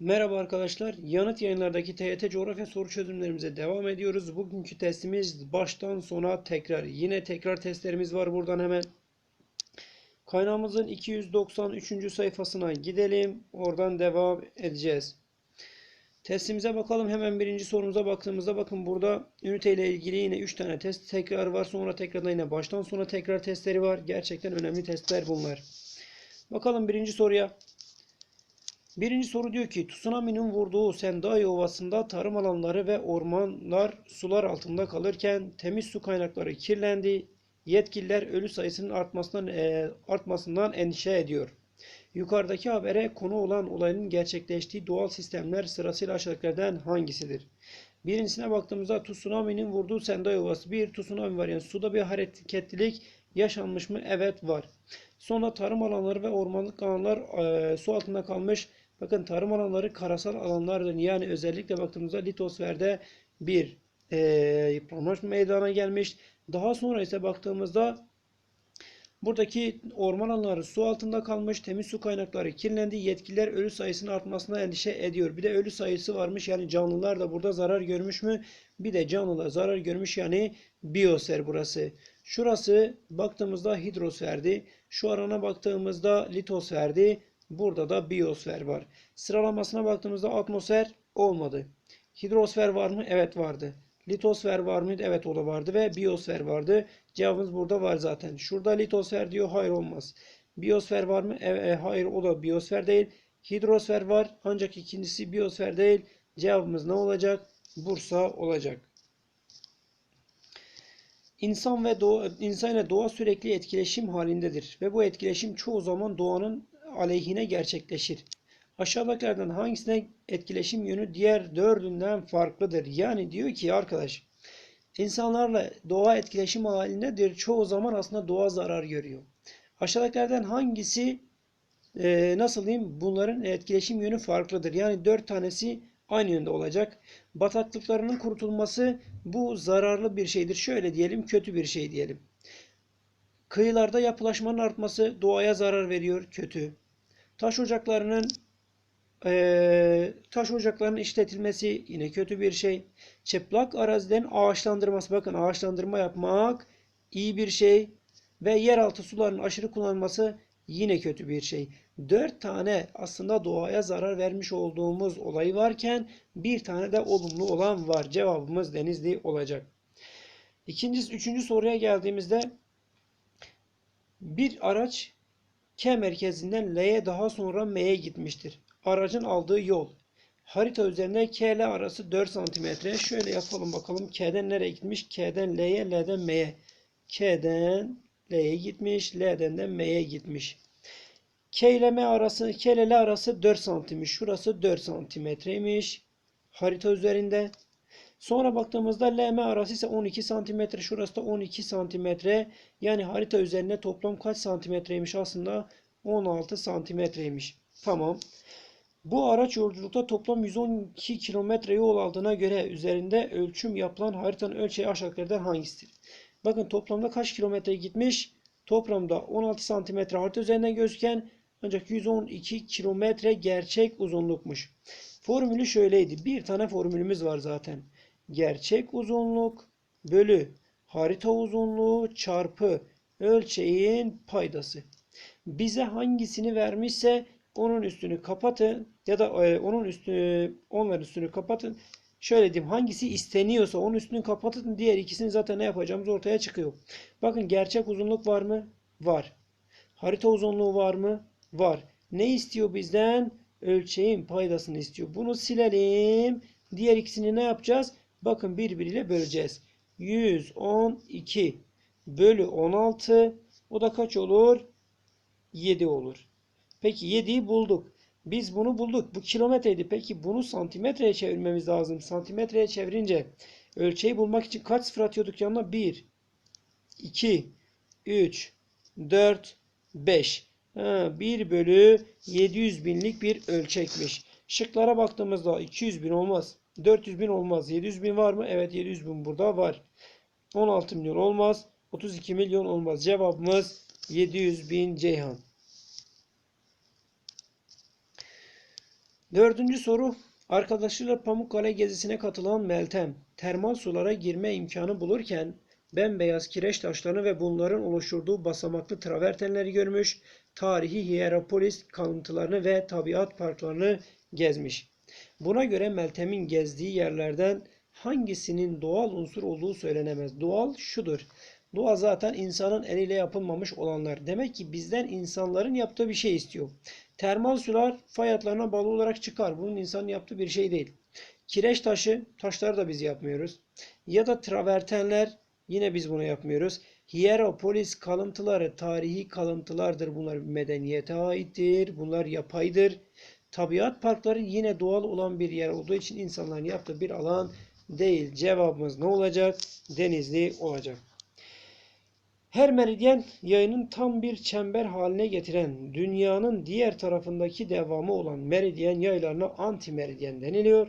Merhaba arkadaşlar. Yanıt yayınlardaki TYT coğrafya soru çözümlerimize devam ediyoruz. Bugünkü testimiz baştan sona tekrar. Yine tekrar testlerimiz var buradan hemen. Kaynağımızın 293. sayfasına gidelim. Oradan devam edeceğiz. Testimize bakalım. Hemen birinci sorumuza baktığımızda bakın burada ünite ile ilgili yine 3 tane test tekrar var. Sonra tekrardan yine baştan sona tekrar testleri var. Gerçekten önemli testler bunlar. Bakalım birinci soruya. Birinci soru diyor ki tsunami'nin vurduğu Sendai Ovası'nda tarım alanları ve ormanlar sular altında kalırken temiz su kaynakları kirlendi. Yetkililer ölü sayısının artmasından, e, artmasından endişe ediyor. Yukarıdaki habere konu olan olayın gerçekleştiği doğal sistemler sırasıyla aşağıdakilerden hangisidir? Birincisine baktığımızda tsunami'nin vurduğu Sendai Ovası. Bir tsunami var yani suda bir hareketlilik yaşanmış mı? Evet var. Sonra tarım alanları ve ormanlık alanlar e, su altında kalmış. Bakın tarım alanları karasal alanlardır. Yani özellikle baktığımızda litosferde bir e, yıpranma meydana gelmiş. Daha sonra ise baktığımızda buradaki orman alanları su altında kalmış. Temiz su kaynakları kirlendi. Yetkililer ölü sayısının artmasına endişe ediyor. Bir de ölü sayısı varmış. Yani canlılar da burada zarar görmüş mü? Bir de canlılar zarar görmüş. Yani biyosfer burası. Şurası baktığımızda hidrosferdi. Şu arana baktığımızda litosferdi. Burada da biyosfer var. Sıralamasına baktığımızda atmosfer olmadı. Hidrosfer var mı? Evet vardı. Litosfer var mıydı? Evet o da vardı ve biyosfer vardı. Cevabımız burada var zaten. Şurada litosfer diyor. Hayır olmaz. Biyosfer var mı? Evet, e, hayır o da biyosfer değil. Hidrosfer var ancak ikincisi biyosfer değil. Cevabımız ne olacak? Bursa olacak. İnsan ve doğa, insan ile doğa sürekli etkileşim halindedir ve bu etkileşim çoğu zaman doğanın aleyhine gerçekleşir. Aşağıdakilerden hangisine etkileşim yönü diğer dördünden farklıdır? Yani diyor ki arkadaş insanlarla doğa etkileşim halindedir. Çoğu zaman aslında doğa zarar görüyor. Aşağıdakilerden hangisi e, nasıl diyeyim bunların etkileşim yönü farklıdır. Yani dört tanesi aynı yönde olacak. Bataklıklarının kurutulması bu zararlı bir şeydir. Şöyle diyelim kötü bir şey diyelim. Kıyılarda yapılaşmanın artması doğaya zarar veriyor. Kötü. Taş ocaklarının e, taş ocaklarının işletilmesi yine kötü bir şey. Çıplak araziden ağaçlandırması. Bakın ağaçlandırma yapmak iyi bir şey. Ve yeraltı sularının aşırı kullanılması yine kötü bir şey. Dört tane aslında doğaya zarar vermiş olduğumuz olay varken bir tane de olumlu olan var. Cevabımız Denizli olacak. İkinci, üçüncü soruya geldiğimizde bir araç K merkezinden L'ye daha sonra M'ye gitmiştir. Aracın aldığı yol. Harita üzerinde K ile arası 4 cm. Şöyle yapalım bakalım. K'den nereye gitmiş? K'den L'ye, L'den M'ye. K'den L'ye gitmiş. L'den de M'ye gitmiş. K ile M arası, K ile L arası 4 santimmiş. Şurası 4 santimetreymiş. Harita üzerinde. Sonra baktığımızda LM arası ise 12 santimetre. Şurası da 12 santimetre. Yani harita üzerinde toplam kaç santimetreymiş aslında? 16 santimetreymiş. Tamam. Bu araç yolculukta toplam 112 kilometre yol aldığına göre üzerinde ölçüm yapılan haritanın ölçeği aşağıdakilerden hangisidir? Bakın toplamda kaç kilometre gitmiş? Toplamda 16 santimetre harita üzerinden gözüken ancak 112 kilometre gerçek uzunlukmuş. Formülü şöyleydi. Bir tane formülümüz var zaten. Gerçek uzunluk bölü harita uzunluğu çarpı ölçeğin paydası. Bize hangisini vermişse onun üstünü kapatın ya da e, onun üstünü onların üstünü kapatın. Şöyle diyeyim hangisi isteniyorsa onun üstünü kapatın. Diğer ikisini zaten ne yapacağımız ortaya çıkıyor. Bakın gerçek uzunluk var mı? Var. Harita uzunluğu var mı? Var. Ne istiyor bizden? Ölçeğin paydasını istiyor. Bunu silelim. Diğer ikisini ne yapacağız? Bakın birbiriyle böleceğiz. 112 bölü 16 o da kaç olur? 7 olur. Peki 7'yi bulduk. Biz bunu bulduk. Bu kilometreydi. Peki bunu santimetreye çevirmemiz lazım. Santimetreye çevirince ölçeği bulmak için kaç sıfır atıyorduk yanına? 1, 2, 3, 4, 5. Ha, 1 bölü 700 binlik bir ölçekmiş. Şıklara baktığımızda 200 bin olmaz. 400 bin olmaz. 700 bin var mı? Evet 700 bin burada var. 16 milyon olmaz. 32 milyon olmaz. Cevabımız 700 bin Ceyhan. Dördüncü soru. Arkadaşlarıyla Pamukkale gezisine katılan Meltem, termal sulara girme imkanı bulurken bembeyaz kireç taşlarını ve bunların oluşturduğu basamaklı travertenleri görmüş, tarihi Hierapolis kalıntılarını ve tabiat parklarını gezmiş. Buna göre Meltem'in gezdiği yerlerden hangisinin doğal unsur olduğu söylenemez. Doğal şudur. Doğa zaten insanın eliyle yapılmamış olanlar. Demek ki bizden insanların yaptığı bir şey istiyor. Termal sular fay hatlarına bağlı olarak çıkar. Bunun insanın yaptığı bir şey değil. Kireç taşı, taşları da biz yapmıyoruz. Ya da travertenler, yine biz bunu yapmıyoruz. Hierapolis kalıntıları, tarihi kalıntılardır. Bunlar medeniyete aittir. Bunlar yapaydır. Tabiat parkları yine doğal olan bir yer olduğu için insanların yaptığı bir alan değil. Cevabımız ne olacak? Denizli olacak. Her meridyen yayının tam bir çember haline getiren dünyanın diğer tarafındaki devamı olan meridyen yaylarına antimeridyen deniliyor.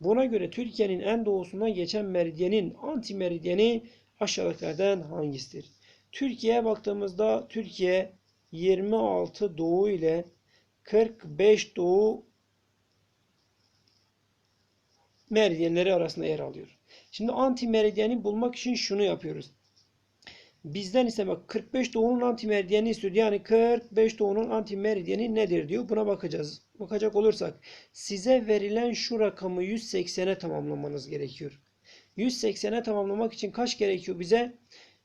Buna göre Türkiye'nin en doğusundan geçen meridyenin antimeridyeni aşağıdakilerden hangisidir? Türkiye'ye baktığımızda Türkiye 26 doğu ile 45 doğu meridyenleri arasında yer alıyor. Şimdi antimeridyeni bulmak için şunu yapıyoruz. Bizden ise bak 45 doğunun antimeridyeni istiyor. Yani 45 doğunun antimeridyeni nedir diyor. Buna bakacağız. Bakacak olursak size verilen şu rakamı 180'e tamamlamanız gerekiyor. 180'e tamamlamak için kaç gerekiyor bize?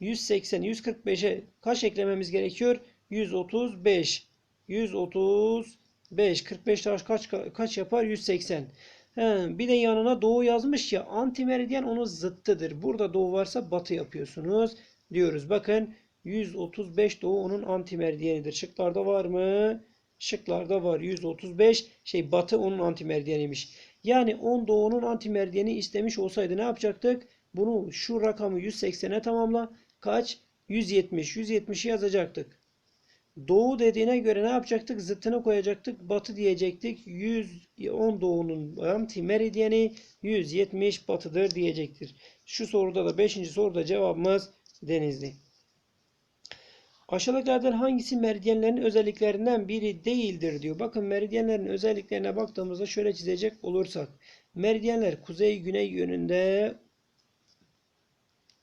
180, 145'e kaç eklememiz gerekiyor? 135. 135. 45 taş kaç kaç yapar? 180. He, bir de yanına doğu yazmış ya antimeridyen onun zıttıdır. Burada doğu varsa batı yapıyorsunuz diyoruz. Bakın 135 doğu onun antimeridyenidir. Şıklarda var mı? Şıklarda var. 135 şey batı onun antimeridyenimiş. Yani 10 doğunun antimeridyeni istemiş olsaydı ne yapacaktık? Bunu şu rakamı 180'e tamamla. Kaç? 170. 170'i yazacaktık. Doğu dediğine göre ne yapacaktık? Zıttını koyacaktık. Batı diyecektik. 110 doğunun antimeridyeni 170 batıdır diyecektir. Şu soruda da 5. soruda cevabımız Denizli. Aşağıdakilerden hangisi meridyenlerin özelliklerinden biri değildir diyor. Bakın meridyenlerin özelliklerine baktığımızda şöyle çizecek olursak. Meridyenler kuzey-güney yönünde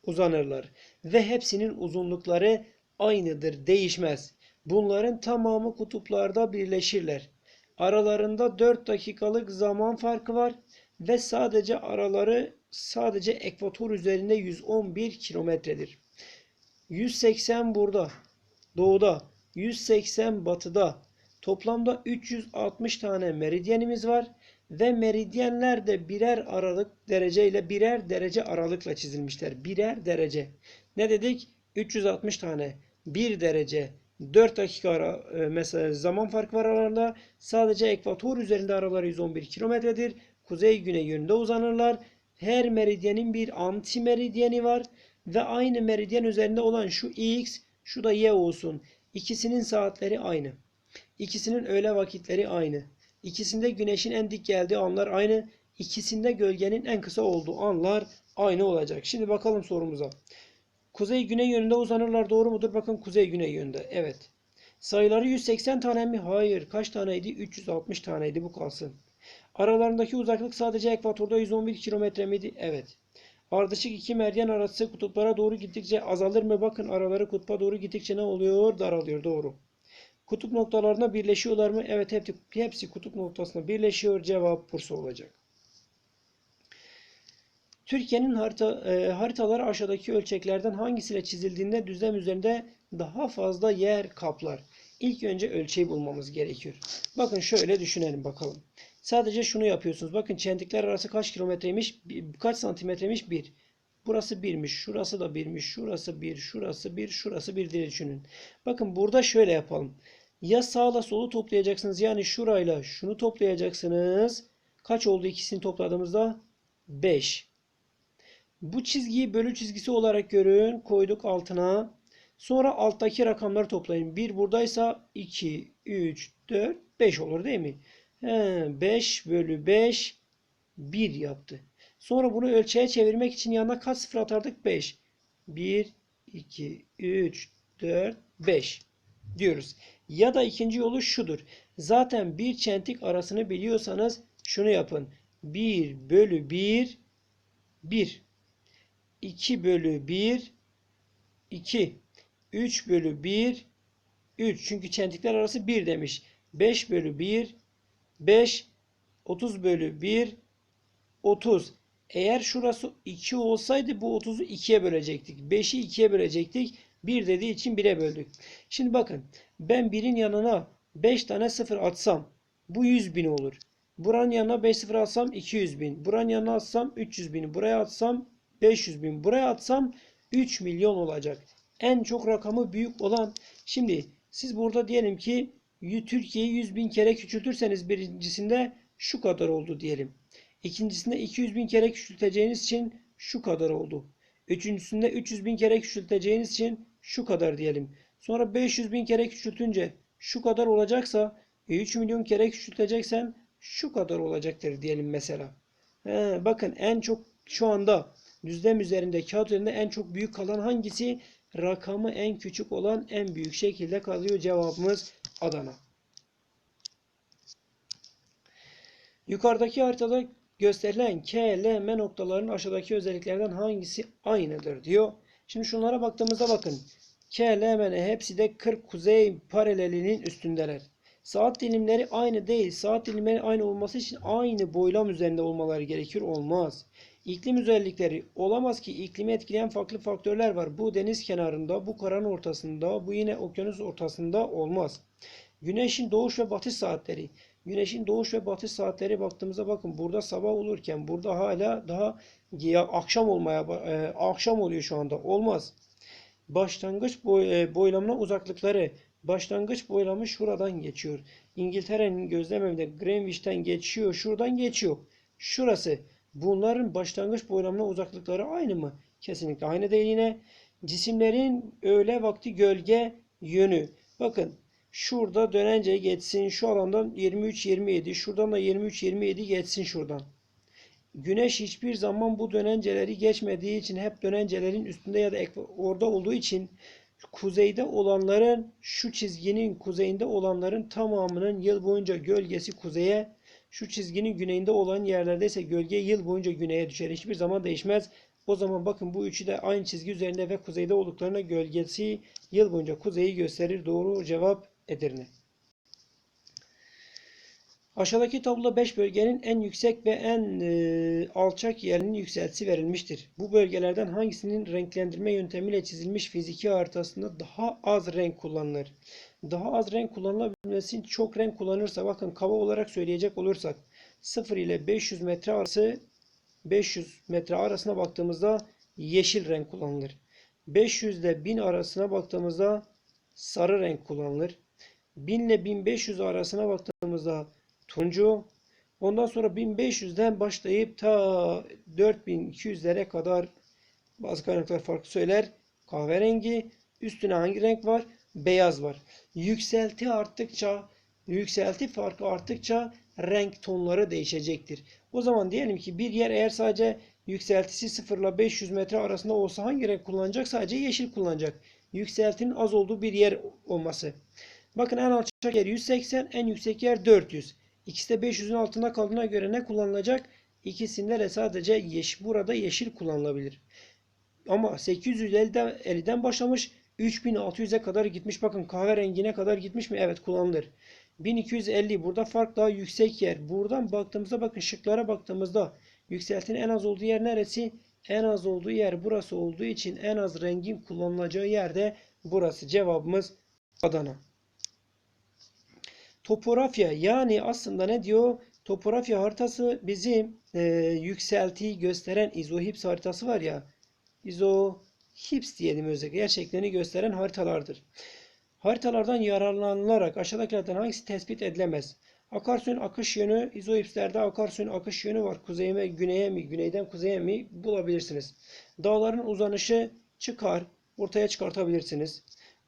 uzanırlar. Ve hepsinin uzunlukları aynıdır, değişmez. Bunların tamamı kutuplarda birleşirler. Aralarında 4 dakikalık zaman farkı var ve sadece araları sadece ekvator üzerinde 111 kilometredir. 180 burada, doğuda, 180 batıda. Toplamda 360 tane meridyenimiz var ve meridyenler de birer aralık dereceyle birer derece aralıkla çizilmişler. Birer derece. Ne dedik? 360 tane. 1 derece. 4 dakika ara, e, mesela zaman farkı var aralarında. Sadece ekvator üzerinde araları 111 kilometredir. Kuzey güney yönünde uzanırlar. Her meridyenin bir anti meridyeni var ve aynı meridyen üzerinde olan şu x, şu da y olsun. İkisinin saatleri aynı. İkisinin öğle vakitleri aynı. İkisinde güneşin en dik geldiği anlar aynı. İkisinde gölgenin en kısa olduğu anlar aynı olacak. Şimdi bakalım sorumuza. Kuzey güney yönünde uzanırlar doğru mudur? Bakın kuzey güney yönünde. Evet. Sayıları 180 tane mi? Hayır. Kaç taneydi? 360 taneydi. Bu kalsın. Aralarındaki uzaklık sadece ekvatorda 111 kilometre miydi? Evet. Ardışık iki meridyen arası kutuplara doğru gittikçe azalır mı? Bakın araları kutba doğru gittikçe ne oluyor? Daralıyor. Doğru. Kutup noktalarına birleşiyorlar mı? Evet hepsi, hepsi kutup noktasına birleşiyor. Cevap Bursa olacak. Türkiye'nin harita, e, haritaları aşağıdaki ölçeklerden hangisiyle çizildiğinde düzlem üzerinde daha fazla yer kaplar. İlk önce ölçeği bulmamız gerekiyor. Bakın şöyle düşünelim bakalım. Sadece şunu yapıyorsunuz. Bakın çentikler arası kaç kilometreymiş? Kaç santimetreymiş? 1. Burası 1'miş. Şurası da 1'miş. Şurası 1. Şurası 1. Şurası 1 diye düşünün. Bakın burada şöyle yapalım. Ya sağla solu toplayacaksınız. Yani şurayla şunu toplayacaksınız. Kaç oldu ikisini topladığımızda? 5. Bu çizgiyi bölü çizgisi olarak görün. Koyduk altına. Sonra alttaki rakamları toplayın. 1 buradaysa 2, 3, 4, 5 olur değil mi? He, 5 bölü 5 1 yaptı. Sonra bunu ölçeğe çevirmek için yanına kaç sıfır atardık? 5. 1, 2, 3, 4, 5 diyoruz. Ya da ikinci yolu şudur. Zaten bir çentik arasını biliyorsanız şunu yapın. 1 bölü 1 1 2 bölü 1 2 3 bölü 1 3 çünkü çentikler arası 1 demiş. 5 bölü 1 5 30 bölü 1 30 eğer şurası 2 olsaydı bu 30'u 2'ye bölecektik. 5'i 2'ye bölecektik. 1 dediği için 1'e böldük. Şimdi bakın ben 1'in yanına 5 tane 0 atsam bu 100 bin olur. Buranın yanına 5 0 atsam 200 bin. Buranın yanına atsam 300 bin. Buraya atsam 500 bin. Buraya atsam 3 milyon olacak. En çok rakamı büyük olan. Şimdi siz burada diyelim ki Türkiye'yi 100 bin kere küçültürseniz birincisinde şu kadar oldu diyelim. İkincisinde 200 bin kere küçülteceğiniz için şu kadar oldu. Üçüncüsünde 300 bin kere küçülteceğiniz için şu kadar diyelim. Sonra 500 bin kere küçültünce şu kadar olacaksa e 3 milyon kere küçülteceksen şu kadar olacaktır diyelim mesela. He, bakın en çok şu anda düzlem üzerinde kağıt üzerinde en çok büyük kalan hangisi? Rakamı en küçük olan en büyük şekilde kalıyor. Cevabımız Adana. Yukarıdaki haritada gösterilen K, L, M noktalarının aşağıdaki özelliklerden hangisi aynıdır diyor. Şimdi şunlara baktığımızda bakın. K, L, M, hepsi de 40 kuzey paralelinin üstündeler. Saat dilimleri aynı değil. Saat dilimleri aynı olması için aynı boylam üzerinde olmaları gerekir. Olmaz. İklim özellikleri olamaz ki iklimi etkileyen farklı faktörler var. Bu deniz kenarında, bu karanın ortasında, bu yine okyanus ortasında olmaz. Güneşin doğuş ve batış saatleri. Güneşin doğuş ve batış saatleri baktığımızda bakın burada sabah olurken burada hala daha ya akşam olmaya e, akşam oluyor şu anda. Olmaz. Başlangıç boy, e, boylamına uzaklıkları. Başlangıç boylamı şuradan geçiyor. İngiltere'nin gözlem evinde Greenwich'ten geçiyor. Şuradan geçiyor. Şurası. Bunların başlangıç boylamına uzaklıkları aynı mı? Kesinlikle aynı değil yine. Cisimlerin öğle vakti gölge yönü. Bakın şurada dönence geçsin. Şu alandan 23-27. Şuradan da 23-27 geçsin şuradan. Güneş hiçbir zaman bu dönenceleri geçmediği için hep dönencelerin üstünde ya da orada olduğu için kuzeyde olanların şu çizginin kuzeyinde olanların tamamının yıl boyunca gölgesi kuzeye şu çizginin güneyinde olan yerlerde ise gölge yıl boyunca güneye düşer. Hiçbir zaman değişmez. O zaman bakın bu üçü de aynı çizgi üzerinde ve kuzeyde olduklarına gölgesi yıl boyunca kuzeyi gösterir. Doğru cevap Edirne. Aşağıdaki tabloda 5 bölgenin en yüksek ve en e, alçak yerinin yükseltisi verilmiştir. Bu bölgelerden hangisinin renklendirme yöntemiyle çizilmiş fiziki haritasında daha az renk kullanılır? Daha az renk kullanılabilmesi için çok renk kullanırsa bakın kaba olarak söyleyecek olursak 0 ile 500 metre arası 500 metre arasına baktığımızda yeşil renk kullanılır. 500 ile 1000 arasına baktığımızda sarı renk kullanılır. 1000 ile 1500 arasına baktığımızda turuncu. Ondan sonra 1500'den başlayıp ta 4200'lere kadar bazı kaynaklar farklı söyler. Kahverengi. Üstüne hangi renk var? Beyaz var. Yükselti arttıkça, yükselti farkı arttıkça renk tonları değişecektir. O zaman diyelim ki bir yer eğer sadece yükseltisi 0 ile 500 metre arasında olsa hangi renk kullanacak? Sadece yeşil kullanacak. Yükseltinin az olduğu bir yer olması. Bakın en alçak yer 180, en yüksek yer 400. İkisi de 500'ün altında kaldığına göre ne kullanılacak? İkisinde de sadece yeşil, burada yeşil kullanılabilir. Ama 850'den başlamış 3600'e kadar gitmiş. Bakın kahverengine kadar gitmiş mi? Evet kullanılır. 1250 burada fark daha yüksek yer. Buradan baktığımızda bakın şıklara baktığımızda yükseltinin en az olduğu yer neresi? En az olduğu yer burası olduğu için en az rengin kullanılacağı yerde burası. Cevabımız Adana. Topografya yani aslında ne diyor? Topografya haritası bizim e, yükseltiyi gösteren izohips haritası var ya. İzohips diyelim özellikle gerçeklerini gösteren haritalardır. Haritalardan yararlanılarak aşağıdakilerden hangisi tespit edilemez? Akarsuyun akış yönü, izohipslerde akarsuyun akış yönü var. Kuzeye mi, güneye mi, güneyden kuzeye mi bulabilirsiniz. Dağların uzanışı çıkar, ortaya çıkartabilirsiniz.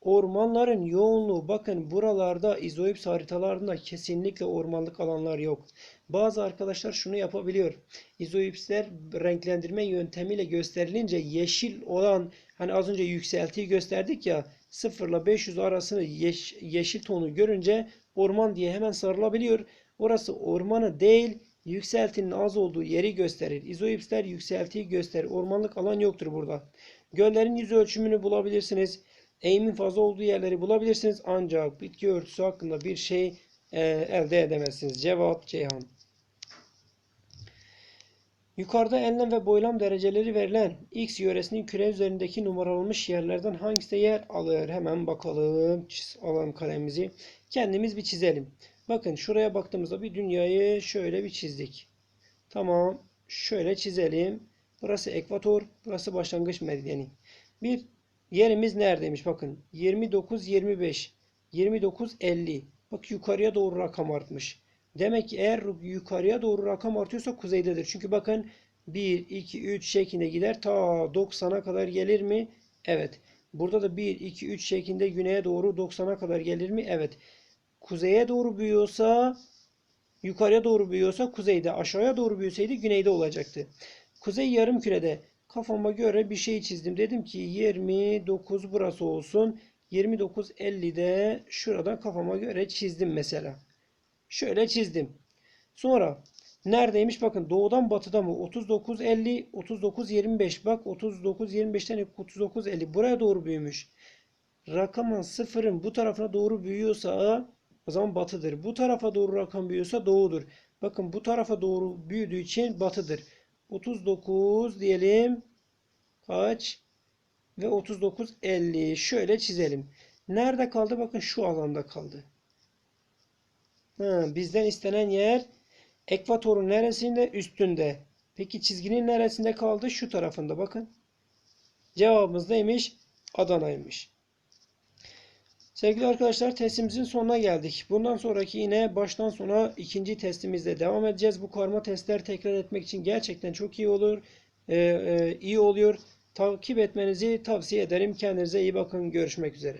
Ormanların yoğunluğu bakın buralarda izoips haritalarında kesinlikle ormanlık alanlar yok. Bazı arkadaşlar şunu yapabiliyor. İzoipsler renklendirme yöntemiyle gösterilince yeşil olan hani az önce yükseltiyi gösterdik ya 0 ile 500 arasını yeş- yeşil tonu görünce orman diye hemen sarılabiliyor. Orası ormanı değil, yükseltinin az olduğu yeri gösterir. İzoipsler yükseltiyi gösterir. Ormanlık alan yoktur burada. Göllerin yüz ölçümünü bulabilirsiniz. Eğimin fazla olduğu yerleri bulabilirsiniz. Ancak bitki örtüsü hakkında bir şey e, elde edemezsiniz. Cevap Ceyhan. Yukarıda enlem ve boylam dereceleri verilen X yöresinin küre üzerindeki numaralanmış yerlerden hangisi yer alır? Hemen bakalım. Çiz, alalım kalemimizi. Kendimiz bir çizelim. Bakın şuraya baktığımızda bir dünyayı şöyle bir çizdik. Tamam. Şöyle çizelim. Burası ekvator. Burası başlangıç meridyeni. Bir yerimiz neredeymiş? Bakın 29 25 29 50. Bak yukarıya doğru rakam artmış. Demek ki eğer yukarıya doğru rakam artıyorsa kuzeydedir. Çünkü bakın 1, 2, 3 şeklinde gider. Ta 90'a kadar gelir mi? Evet. Burada da 1, 2, 3 şeklinde güneye doğru 90'a kadar gelir mi? Evet. Kuzeye doğru büyüyorsa yukarıya doğru büyüyorsa kuzeyde, aşağıya doğru büyüseydi güneyde olacaktı. Kuzey yarım kürede kafama göre bir şey çizdim. Dedim ki 29 burası olsun. 29 50'de şuradan kafama göre çizdim mesela. Şöyle çizdim. Sonra neredeymiş? Bakın doğudan batıda mı? 39 50 39 25 bak 39 25'ten 39 50 buraya doğru büyümüş. Rakamın sıfırın bu tarafına doğru büyüyorsa o zaman batıdır. Bu tarafa doğru rakam büyüyorsa doğudur. Bakın bu tarafa doğru büyüdüğü için batıdır. 39 diyelim. Kaç? Ve 39 50. Şöyle çizelim. Nerede kaldı? Bakın şu alanda kaldı. Ha, bizden istenen yer ekvatorun neresinde? Üstünde. Peki çizginin neresinde kaldı? Şu tarafında bakın. Cevabımız neymiş? Adana'ymış. Sevgili arkadaşlar testimizin sonuna geldik. Bundan sonraki yine baştan sona ikinci testimizle devam edeceğiz. Bu karma testler tekrar etmek için gerçekten çok iyi olur. Ee, e, iyi oluyor. Takip etmenizi tavsiye ederim. Kendinize iyi bakın. Görüşmek üzere.